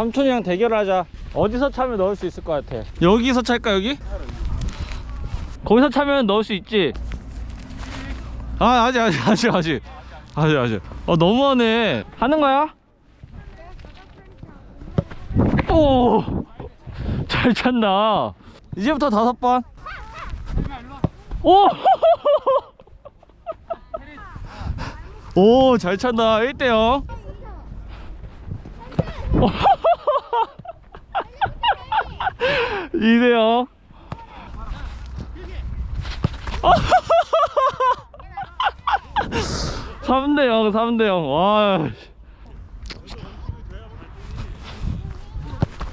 삼촌이랑 대결하자. 어디서 차면 넣을 수 있을 것 같아? 여기서 찰까 여기? 거기서 차면 넣을 수 있지. 아 아직 아직 아직 아직 아직 아직. 어 너무하네. 하는 거야? 오. 잘 찬다. 이제부터 다섯 번. 오. 오, 잘 찬다. 1대 0. 이대 0. 삼대 0, 3대 0. 와.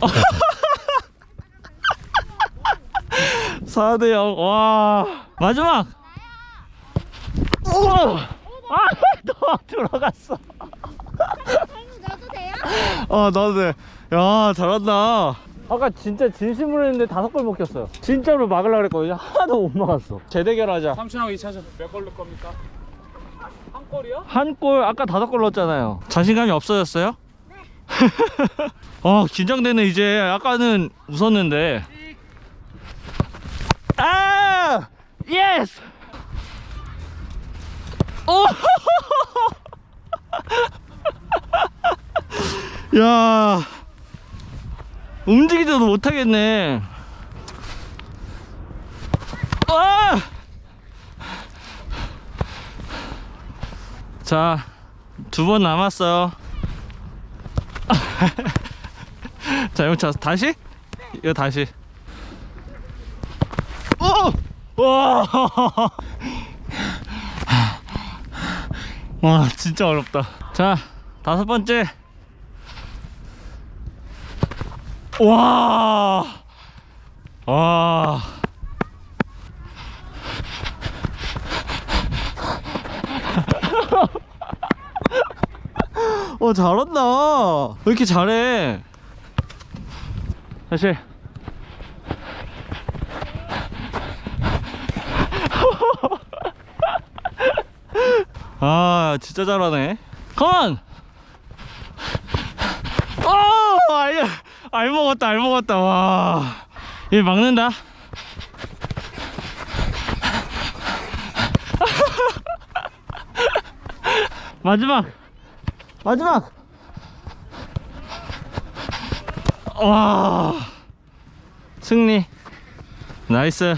사대 0. 와. 마지막. 우와. 아, 너 들어갔어. 돼요? 어, 나도 돼. 야, 잘한다. 아까 진짜 진심으로 했는데 다섯 골 먹혔어요. 진짜로 막으려고 그랬거든요. 하나도 못 막았어. 재대결하자. 삼촌하고 2차전 몇 골 넣을 겁니까? 한 골이요? 한 골, 아까 다섯 골 넣었잖아요. 자신감이 없어졌어요? 네. 어, 긴장되네, 이제. 아까는 웃었는데. 아! 예스! 오! 야. 움직이지도 못하겠네. 아! 자, 두 번 남았어요. 자, 이거 자, 다시? 이거 다시. 오! 와! 와, 진짜 어렵다. 자, 다섯 번째. 와! 와. 어 잘한다. 왜 이렇게 잘해? 다시. 아 진짜 잘하네. 컴온 어 알, 알 먹었다 알 먹었다 와얘 막는다. 마지막. 마지막. 와. 승리. 나이스